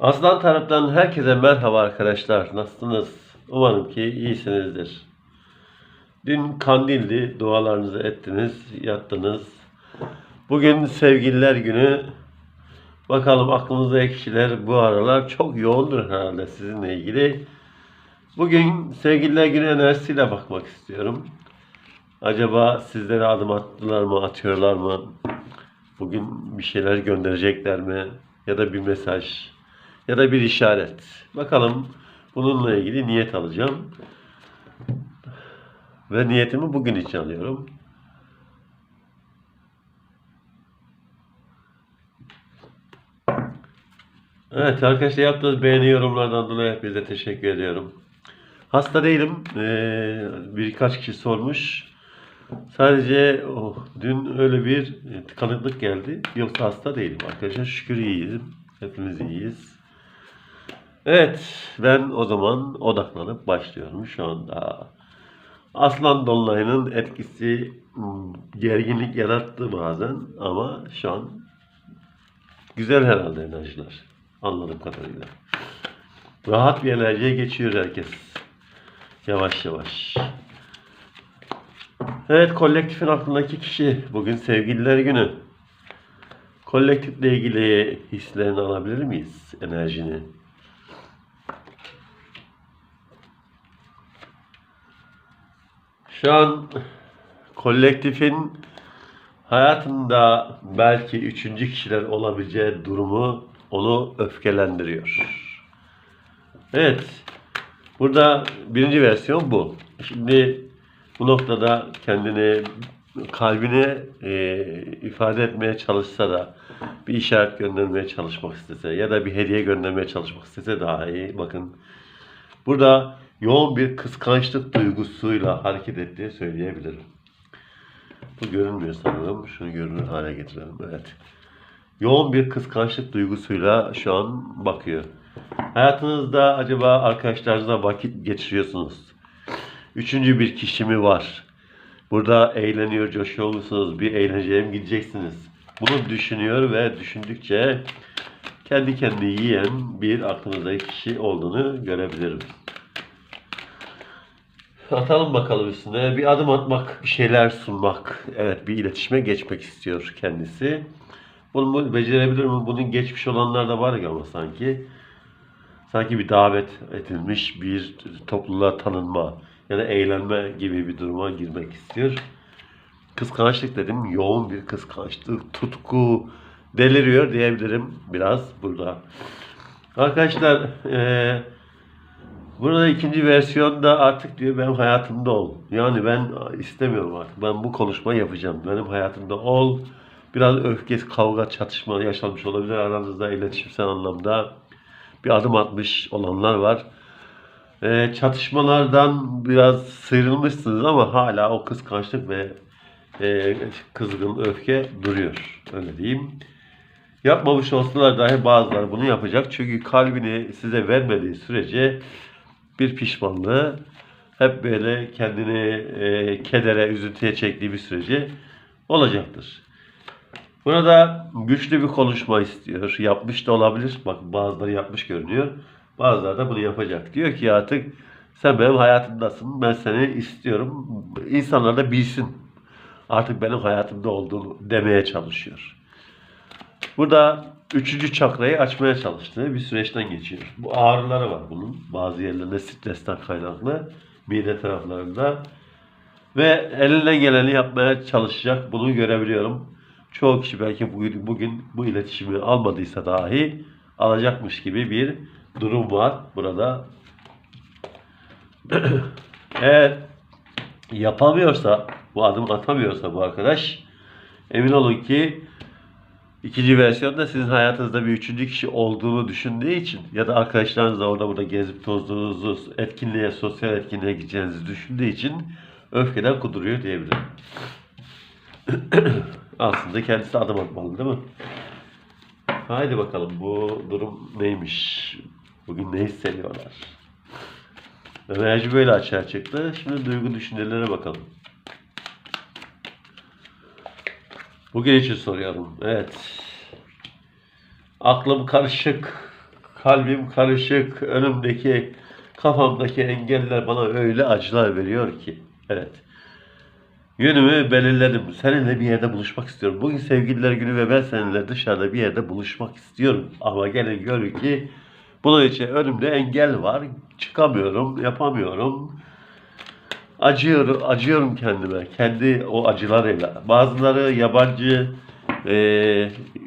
Aslan taraftan herkese merhaba arkadaşlar. Nasılsınız? Umarım ki iyisinizdir. Dün kandildi. Dualarınızı ettiniz, yattınız. Bugün sevgililer günü. Bakalım aklınızdaki kişiler bu aralar çok yoğundur herhalde sizinle ilgili. Bugün sevgililer günü enerjisiyle bakmak istiyorum. Acaba sizlere adım attılar mı, atıyorlar mı? Bugün bir şeyler gönderecekler mi? Ya da bir mesaj ya da bir işaret. Bakalım bununla ilgili niyet alacağım. Ve niyetimi bugün için alıyorum. Evet arkadaşlar yaptığınız beğeni yorumlardan dolayı hepinize teşekkür ediyorum. Hasta değilim. Ee, birkaç kişi sormuş. Sadece oh, dün öyle bir tıkanıklık geldi. Yoksa hasta değilim arkadaşlar. Şükür iyiyiz. Hepimiz iyiyiz. Evet, ben o zaman odaklanıp başlıyorum şu anda. Aslan Dolunay'ın etkisi hmm, gerginlik yarattı bazen ama şu an güzel herhalde enerjiler. Anladığım kadarıyla. Rahat bir enerjiye geçiyor herkes. Yavaş yavaş. Evet, kolektifin aklındaki kişi. Bugün sevgililer günü. Kolektifle ilgili hislerini alabilir miyiz? Enerjini. Şu an kolektifin hayatında belki üçüncü kişiler olabileceği durumu onu öfkelendiriyor. Evet. Burada birinci versiyon bu. Şimdi bu noktada kendini kalbine e, ifade etmeye çalışsa da bir işaret göndermeye çalışmak istese ya da bir hediye göndermeye çalışmak istese dahi bakın burada yoğun bir kıskançlık duygusuyla hareket ettiğini söyleyebilirim. Bu görünmüyor sanırım. Şunu görünür hale getirelim. Evet. Yoğun bir kıskançlık duygusuyla şu an bakıyor. Hayatınızda acaba arkadaşlarınızla vakit geçiriyorsunuz. Üçüncü bir kişi mi var? Burada eğleniyor, coşuyor musunuz? Bir eğlenceye mi gideceksiniz? Bunu düşünüyor ve düşündükçe kendi kendini yiyen bir aklınızdaki kişi olduğunu görebilirim. Atalım bakalım üstüne. Bir adım atmak, bir şeyler sunmak. Evet bir iletişime geçmek istiyor kendisi. Bunu bu- becerebilir mi? Bunun geçmiş olanlar da var ya ama sanki. Sanki bir davet edilmiş bir topluluğa tanınma ya da eğlenme gibi bir duruma girmek istiyor. Kıskançlık dedim. Yoğun bir kıskançlık, tutku, deliriyor diyebilirim biraz burada. Arkadaşlar eee Burada ikinci versiyonda artık diyor benim hayatımda ol. Yani ben istemiyorum artık. Ben bu konuşmayı yapacağım. Benim hayatımda ol. Biraz öfke, kavga, çatışma yaşanmış olabilir. Aranızda iletişimsel anlamda bir adım atmış olanlar var. Ee, çatışmalardan biraz sıyrılmışsınız ama hala o kıskançlık ve e, kızgın öfke duruyor. Öyle diyeyim. Yapmamış olsalar dahi bazıları bunu yapacak. Çünkü kalbini size vermediği sürece bir pişmanlığı hep böyle kendini e, kedere, üzüntüye çektiği bir sürece olacaktır. Burada güçlü bir konuşma istiyor. Yapmış da olabilir. Bak bazıları yapmış görünüyor. Bazıları da bunu yapacak. Diyor ki artık sen benim hayatımdasın. Ben seni istiyorum. İnsanlar da bilsin. Artık benim hayatımda olduğunu demeye çalışıyor. Burada üçüncü çakrayı açmaya çalıştığı bir süreçten geçiyor. Bu ağrıları var bunun. Bazı yerlerinde stresten kaynaklı. Mide taraflarında. Ve elinden geleni yapmaya çalışacak. Bunu görebiliyorum. Çoğu kişi belki bugün, bugün bu iletişimi almadıysa dahi alacakmış gibi bir durum var burada. Eğer yapamıyorsa, bu adım atamıyorsa bu arkadaş emin olun ki İkinci versiyonda sizin hayatınızda bir üçüncü kişi olduğunu düşündüğü için ya da arkadaşlarınızla orada burada gezip tozduğunuzu etkinliğe, sosyal etkinliğe gideceğinizi düşündüğü için öfkeden kuduruyor diyebilirim. Aslında kendisi adım atmalı değil mi? Haydi bakalım bu durum neymiş? Bugün ne hissediyorlar? Enerji böyle açığa çıktı. Şimdi duygu düşüncelere bakalım. Bugün için soruyorum. Evet. Aklım karışık. kalbim karışık, önümdeki, kafamdaki engeller bana öyle acılar veriyor ki. Evet. Yönümü belirledim. Seninle bir yerde buluşmak istiyorum. Bugün sevgililer günü ve ben seninle dışarıda bir yerde buluşmak istiyorum. Ama gelin görün ki bunun için önümde engel var. Çıkamıyorum, yapamıyorum. Acıyorum, acıyorum kendime. Kendi o acılarıyla. Bazıları yabancı e,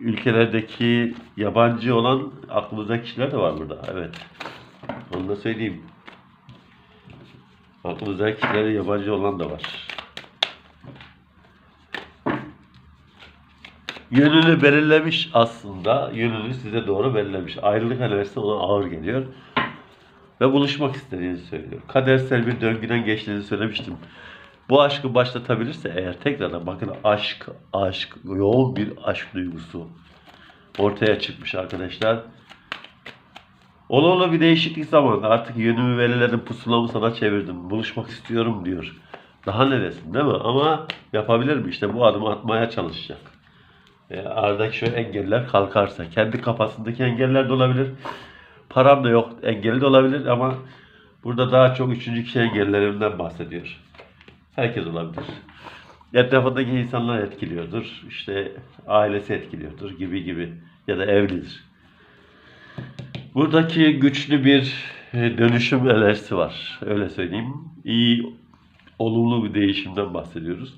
ülkelerdeki yabancı olan aklımızda kişiler de var burada. Evet. Onu da söyleyeyim. Aklımızda kişilerde yabancı olan da var. Yönünü belirlemiş aslında. Yönünü size doğru belirlemiş. Ayrılık enerjisi ona ağır geliyor. Ve buluşmak istediğini söylüyor. Kadersel bir döngüden geçtiğini söylemiştim. Bu aşkı başlatabilirse eğer tekrardan bakın aşk, aşk, yoğun bir aşk duygusu ortaya çıkmış arkadaşlar. Ola ola bir değişiklik zamanı artık yönümü belirledim, pusulamı sana çevirdim, buluşmak istiyorum diyor. Daha neresin değil mi? Ama yapabilir mi? İşte bu adımı atmaya çalışacak. E, aradaki şu engeller kalkarsa, kendi kafasındaki engeller de olabilir. Param da yok, engeli de olabilir ama burada daha çok üçüncü kişi engellerinden bahsediyor. Herkes olabilir. Etrafındaki insanlar etkiliyordur. İşte ailesi etkiliyordur gibi gibi. Ya da evlidir. Buradaki güçlü bir e, dönüşüm enerjisi var. Öyle söyleyeyim. İyi, olumlu bir değişimden bahsediyoruz.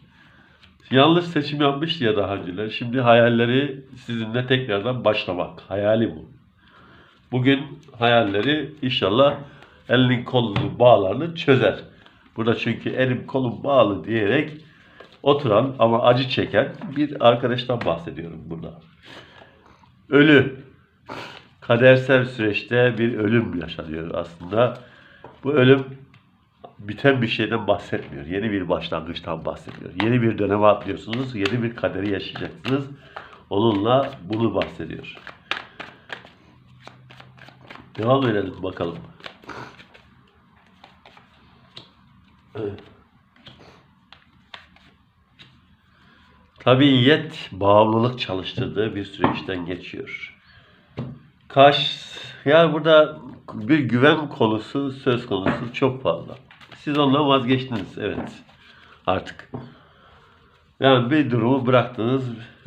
Yanlış seçim yapmıştı ya daha önceler. Şimdi hayalleri sizinle tekrardan başlamak. Hayali bu. Bugün hayalleri inşallah elinin kolunu bağlarını çözer. Burada çünkü elim kolum bağlı diyerek oturan ama acı çeken bir arkadaştan bahsediyorum burada. Ölü. Kadersel süreçte bir ölüm yaşanıyor aslında. Bu ölüm biten bir şeyden bahsetmiyor. Yeni bir başlangıçtan bahsediyor. Yeni bir döneme atlıyorsunuz. Yeni bir kaderi yaşayacaksınız. Onunla bunu bahsediyor. Devam edelim bakalım. Evet. Tabiyet bağımlılık çalıştırdığı bir süreçten geçiyor. Kaş, yani burada bir güven konusu söz konusu çok fazla. Siz ondan vazgeçtiniz, evet. Artık. Yani bir durumu bıraktınız,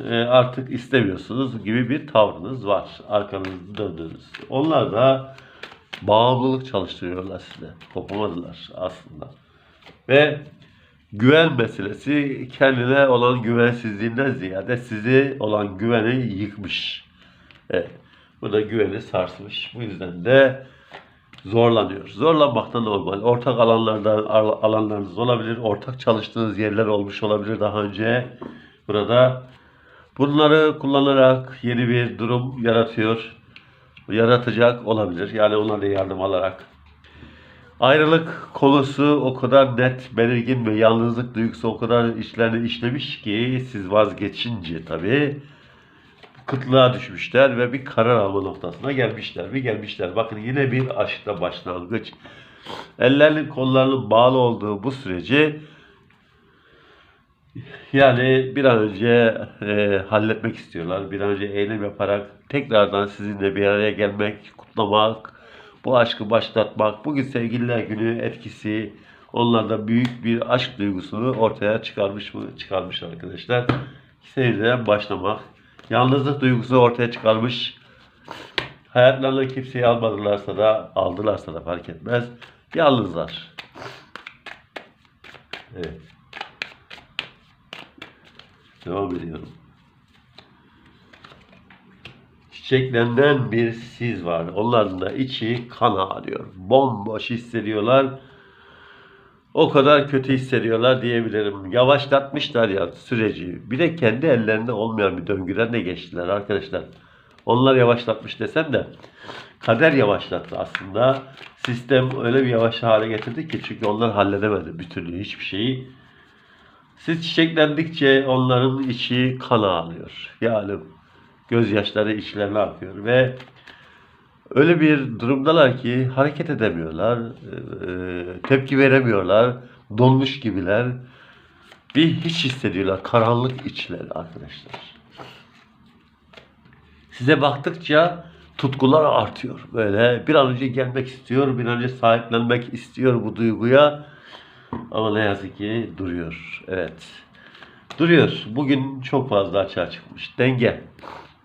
e, artık istemiyorsunuz gibi bir tavrınız var. Arkanızı döndünüz. Onlar da bağımlılık çalıştırıyorlar size. Kopamadılar aslında. Ve güven meselesi kendine olan güvensizliğinden ziyade sizi olan güveni yıkmış. Evet. Bu da güveni sarsmış. Bu yüzden de zorlanıyor. Zorlanmak da normal. Ortak alanlarda al- alanlarınız olabilir. Ortak çalıştığınız yerler olmuş olabilir daha önce. Burada bunları kullanarak yeni bir durum yaratıyor. Yaratacak olabilir. Yani onlarla yardım alarak. Ayrılık konusu o kadar net, belirgin ve yalnızlık duygusu o kadar içlerine işlemiş ki siz vazgeçince tabii kıtlığa düşmüşler ve bir karar alma noktasına gelmişler. Bir gelmişler. Bakın yine bir aşkla başlangıç. Ellerinin kollarının bağlı olduğu bu süreci yani bir an önce e, halletmek istiyorlar. Bir an önce eylem yaparak tekrardan sizinle bir araya gelmek, kutlamak, bu aşkı başlatmak, bugün sevgililer günü etkisi onlarda büyük bir aşk duygusunu ortaya çıkarmış mı? Çıkarmış arkadaşlar. Sevgiliden başlamak. Yalnızlık duygusu ortaya çıkarmış. Hayatlarına kimseyi almadılarsa da aldılarsa da fark etmez. Yalnızlar. Evet. Devam ediyorum. Çiçeklerinden bir siz var. Onların da içi kan ağrıyor. Bomboş hissediyorlar. O kadar kötü hissediyorlar diyebilirim. Yavaşlatmışlar ya süreci. Bir de kendi ellerinde olmayan bir döngüden de geçtiler arkadaşlar. Onlar yavaşlatmış desem de kader yavaşlattı aslında. Sistem öyle bir yavaş hale getirdi ki çünkü onlar halledemedi bir türlü hiçbir şeyi. Siz çiçeklendikçe onların içi kan ağlıyor. Yani gözyaşları içlerine akıyor ve öyle bir durumdalar ki hareket edemiyorlar, eee, tepki veremiyorlar, donmuş gibiler. Bir hiç hissediyorlar, karanlık içler arkadaşlar. Size baktıkça tutkular artıyor. Böyle bir an önce gelmek istiyor, bir an önce sahiplenmek istiyor bu duyguya. Ama ne yazık ki duruyor. Evet. Duruyor. Bugün çok fazla açığa çıkmış. Denge.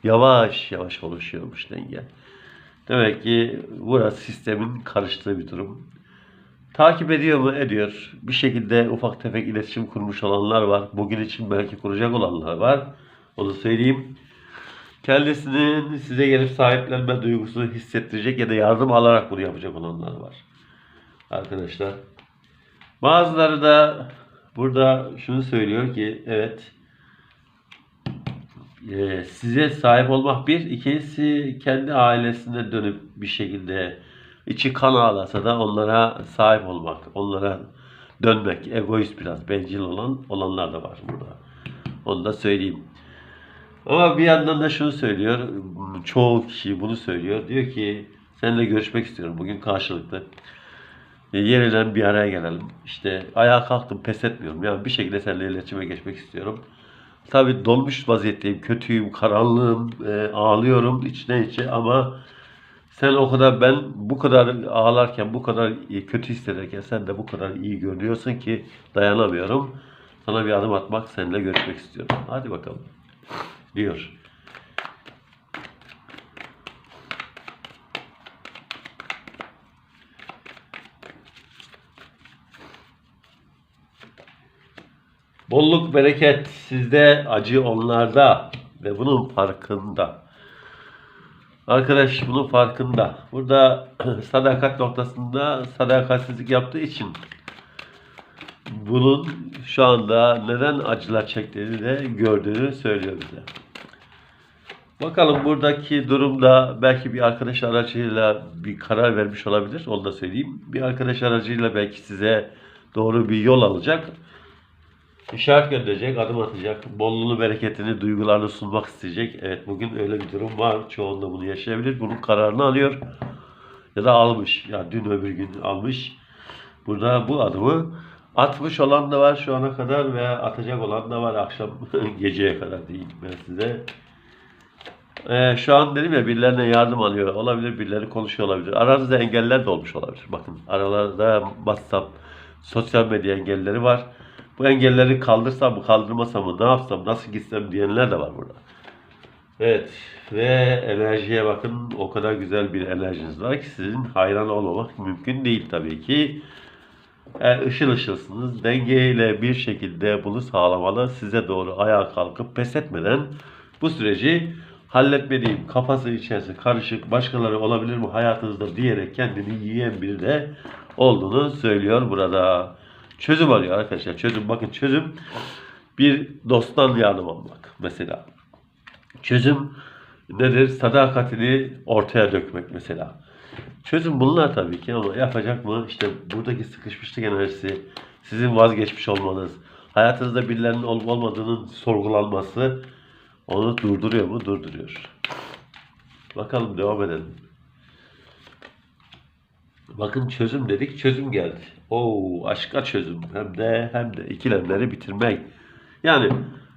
Yavaş yavaş oluşuyormuş denge. Demek ki burası sistemin karıştığı bir durum. Takip ediyor mu? Ediyor. Bir şekilde ufak tefek iletişim kurmuş olanlar var. Bugün için belki kuracak olanlar var. Onu söyleyeyim. Kendisinin size gelip sahiplenme duygusunu hissettirecek ya da yardım alarak bunu yapacak olanlar var. Arkadaşlar. Bazıları da burada şunu söylüyor ki evet e, size sahip olmak bir, ikincisi kendi ailesine dönüp bir şekilde içi kan ağlasa da onlara sahip olmak, onlara dönmek, egoist biraz, bencil olan olanlar da var burada. Onu da söyleyeyim. Ama bir yandan da şunu söylüyor, çoğu kişi bunu söylüyor. Diyor ki seninle görüşmek istiyorum bugün karşılıklı. E, Yeniden bir araya gelelim. İşte ayağa kalktım pes etmiyorum. Yani bir şekilde seninle iletişime geçmek istiyorum. Tabii dolmuş vaziyetteyim. Kötüyüm, karanlığım, e, ağlıyorum içten içe ama sen o kadar ben bu kadar ağlarken, bu kadar kötü hissederken sen de bu kadar iyi görünüyorsun ki dayanamıyorum. Sana bir adım atmak, seninle görüşmek istiyorum. Hadi bakalım. Diyor. Bolluk bereket sizde, acı onlarda ve bunun farkında. Arkadaş bunun farkında. Burada sadakat noktasında sadakatsizlik yaptığı için bunun şu anda neden acılar çektiğini de gördüğünü söylüyor bize. Bakalım buradaki durumda belki bir arkadaş aracıyla bir karar vermiş olabilir. Onu da söyleyeyim. Bir arkadaş aracıyla belki size doğru bir yol alacak. İşaret gönderecek, adım atacak, bolluğunu, bereketini, duygularını sunmak isteyecek. Evet bugün öyle bir durum var. Çoğunda bunu yaşayabilir. Bunun kararını alıyor. Ya da almış. Ya dün öbür gün almış. Burada bu adımı atmış olan da var şu ana kadar ve atacak olan da var akşam geceye kadar diyeyim ben size. Ee, şu an dedim ya birilerine yardım alıyor olabilir, birileri konuşuyor olabilir. Aranızda engeller de olmuş olabilir. Bakın aralarda WhatsApp, sosyal medya engelleri var. Bu engelleri kaldırsam mı, kaldırmasam mı, ne yapsam, nasıl gitsem diyenler de var burada. Evet ve enerjiye bakın o kadar güzel bir enerjiniz var ki sizin hayran olmamak mümkün değil tabii ki. E, ışıl ışılsınız. Dengeyle bir şekilde bunu sağlamalı. Size doğru ayağa kalkıp pes etmeden bu süreci halletmeliyim. Kafası içerisi karışık, başkaları olabilir mi hayatınızda diyerek kendini yiyen biri de olduğunu söylüyor burada. Çözüm arıyor arkadaşlar. Çözüm bakın çözüm bir dosttan yardım almak mesela. Çözüm nedir? Sadakatini ortaya dökmek mesela. Çözüm bunlar tabii ki ama yapacak mı? İşte buradaki sıkışmışlık enerjisi, sizin vazgeçmiş olmanız, hayatınızda birilerinin olup olmadığının sorgulanması onu durduruyor mu? Durduruyor. Bakalım devam edelim. Bakın çözüm dedik, çözüm geldi. Oo, aşka çözüm. Hem de hem de ikilemleri bitirmek. Yani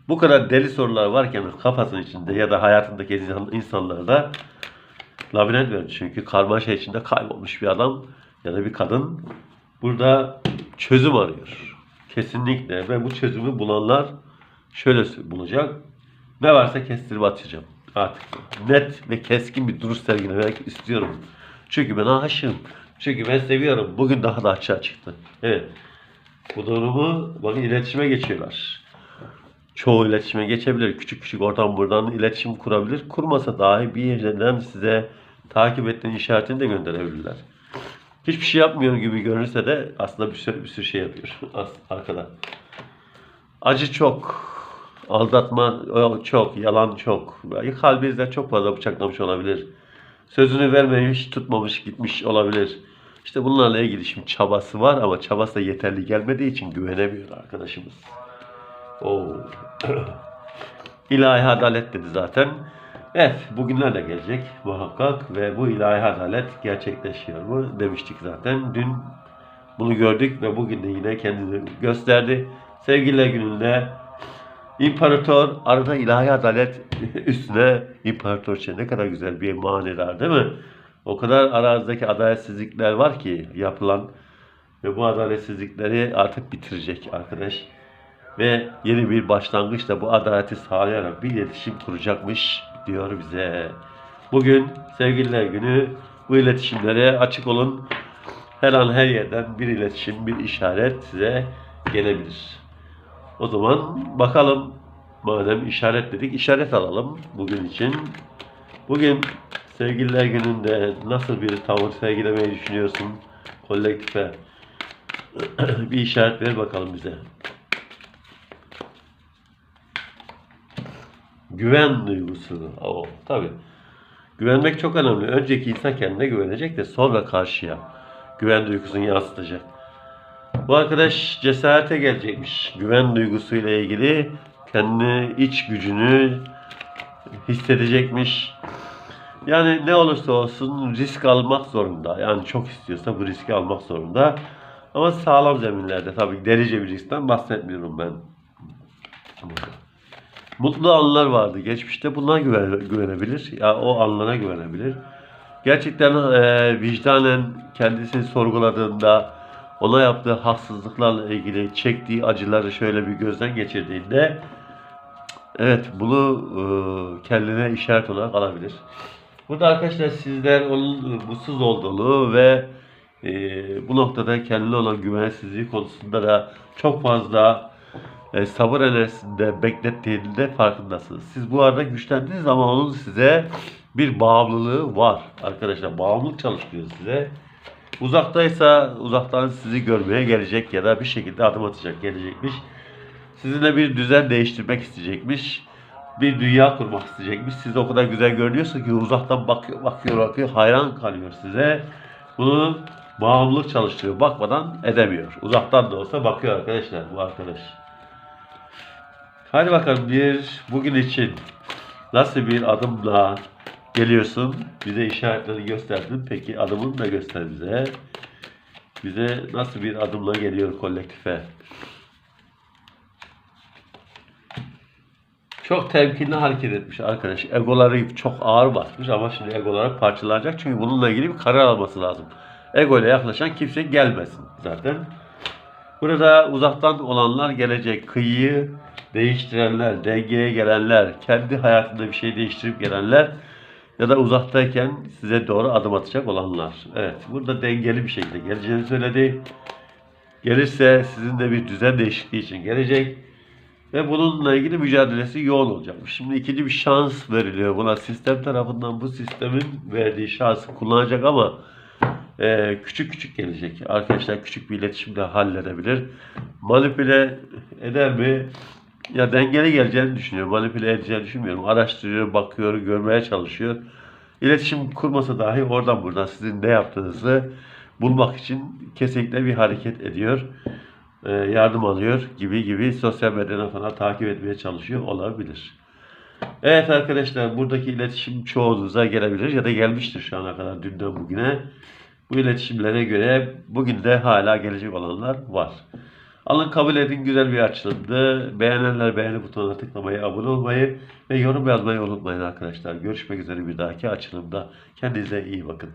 bu kadar deli sorular varken kafasının içinde ya da hayatındaki insan- insanlarda labirent verdi. Çünkü karmaşa içinde kaybolmuş bir adam ya da bir kadın burada çözüm arıyor. Kesinlikle ve bu çözümü bulanlar şöyle bulacak. Ne varsa kestirip atacağım. Artık net ve keskin bir duruş sergilemek istiyorum. Çünkü ben aşığım. Çünkü ben seviyorum. Bugün daha da açığa çıktı. Evet. Bu durumu bakın iletişime geçiyorlar. Çoğu iletişime geçebilir. Küçük küçük oradan buradan iletişim kurabilir. Kurmasa dahi bir yerden size takip ettiğin işaretini de gönderebilirler. Hiçbir şey yapmıyor gibi görünürse de aslında bir sürü, bir sürü şey yapıyor arkada. Acı çok. Aldatma çok. Yalan çok. Kalbinizde çok fazla bıçaklamış olabilir. Sözünü vermemiş, tutmamış, gitmiş olabilir. İşte bunlarla ilgili şimdi çabası var ama çabası da yeterli gelmediği için güvenemiyor arkadaşımız. Oo. ilahi adalet dedi zaten. Evet, bugünler de gelecek muhakkak ve bu ilahi adalet gerçekleşiyor mu demiştik zaten. Dün bunu gördük ve bugün de yine kendini gösterdi. Sevgililer gününde İmparator arada ilahi adalet üstüne imparatorça ne kadar güzel bir manidar değil mi? O kadar arazideki adaletsizlikler var ki yapılan ve bu adaletsizlikleri artık bitirecek arkadaş. Ve yeni bir başlangıçla bu adaleti sağlayarak bir iletişim kuracakmış diyor bize. Bugün sevgililer günü bu iletişimlere açık olun. Her an her yerden bir iletişim, bir işaret size gelebilir. O zaman bakalım madem işaret dedik işaret alalım bugün için. Bugün sevgililer gününde nasıl bir tavır sergilemeyi düşünüyorsun kolektife? bir işaret ver bakalım bize. Güven duygusu. O tabii. Güvenmek çok önemli. Önceki insan kendine güvenecek de sonra karşıya güven duygusunu yansıtacak. Bu arkadaş cesarete gelecekmiş. Güven duygusuyla ilgili kendi iç gücünü hissedecekmiş. Yani ne olursa olsun risk almak zorunda. Yani çok istiyorsa bu riski almak zorunda. Ama sağlam zeminlerde tabii delice bir riskten bahsetmiyorum ben. Mutlu anlar vardı geçmişte. Bunlara güven, güvenebilir. Ya o anlara güvenebilir. Gerçekten e, vicdanen kendisini sorguladığında ona yaptığı haksızlıklarla ilgili çektiği acıları şöyle bir gözden geçirdiğinde evet bunu e, kendine işaret olarak alabilir. Burada arkadaşlar sizler onun mutsuz olduğunu ve e, bu noktada kendine olan güvensizliği konusunda da çok fazla e, sabır enerjisinde beklettiğinde farkındasınız. Siz bu arada güçlendiğiniz ama onun size bir bağımlılığı var arkadaşlar. Bağımlılık çalışıyor size. Uzaktaysa uzaktan sizi görmeye gelecek ya da bir şekilde adım atacak gelecekmiş. Sizinle bir düzen değiştirmek isteyecekmiş. Bir dünya kurmak isteyecekmiş. Size o kadar güzel görünüyorsa ki uzaktan bakıyor, bakıyor, bakıyor, hayran kalıyor size. Bunu bağımlılık çalıştırıyor. Bakmadan edemiyor. Uzaktan da olsa bakıyor arkadaşlar bu arkadaş. Hadi bakalım bir bugün için nasıl bir adımla geliyorsun? Bize işaretleri gösterdin. Peki adımını da göster bize. Bize nasıl bir adımla geliyor kolektife? Çok temkinli hareket etmiş arkadaş. Egoları çok ağır basmış ama şimdi egoları parçalanacak. Çünkü bununla ilgili bir karar alması lazım. Ego ile yaklaşan kimse gelmesin zaten. Burada uzaktan olanlar gelecek. Kıyıyı değiştirenler, dengeye gelenler, kendi hayatında bir şey değiştirip gelenler ya da uzaktayken size doğru adım atacak olanlar. Evet, burada dengeli bir şekilde geleceğini söyledi. Gelirse sizin de bir düzen değişikliği için gelecek. Ve bununla ilgili mücadelesi yoğun olacakmış. Şimdi ikinci bir şans veriliyor buna. Sistem tarafından bu sistemin verdiği şansı kullanacak ama e, küçük küçük gelecek. Arkadaşlar küçük bir iletişimle halledebilir. Manipüle eder mi? Ya dengeli geleceğini düşünüyor. Manipüle edeceğini düşünmüyorum. Araştırıyor, bakıyor, görmeye çalışıyor. İletişim kurmasa dahi oradan buradan sizin ne yaptığınızı bulmak için kesinlikle bir hareket ediyor. E, yardım alıyor gibi gibi sosyal medyadan falan takip etmeye çalışıyor olabilir. Evet arkadaşlar buradaki iletişim çoğunuza gelebilir ya da gelmiştir şu ana kadar dünden bugüne. Bu iletişimlere göre bugün de hala gelecek olanlar var. Alın kabul edin güzel bir açılımdı. Beğenenler beğeni butonuna tıklamayı, abone olmayı ve yorum yazmayı unutmayın arkadaşlar. Görüşmek üzere bir dahaki açılımda. Kendinize iyi bakın.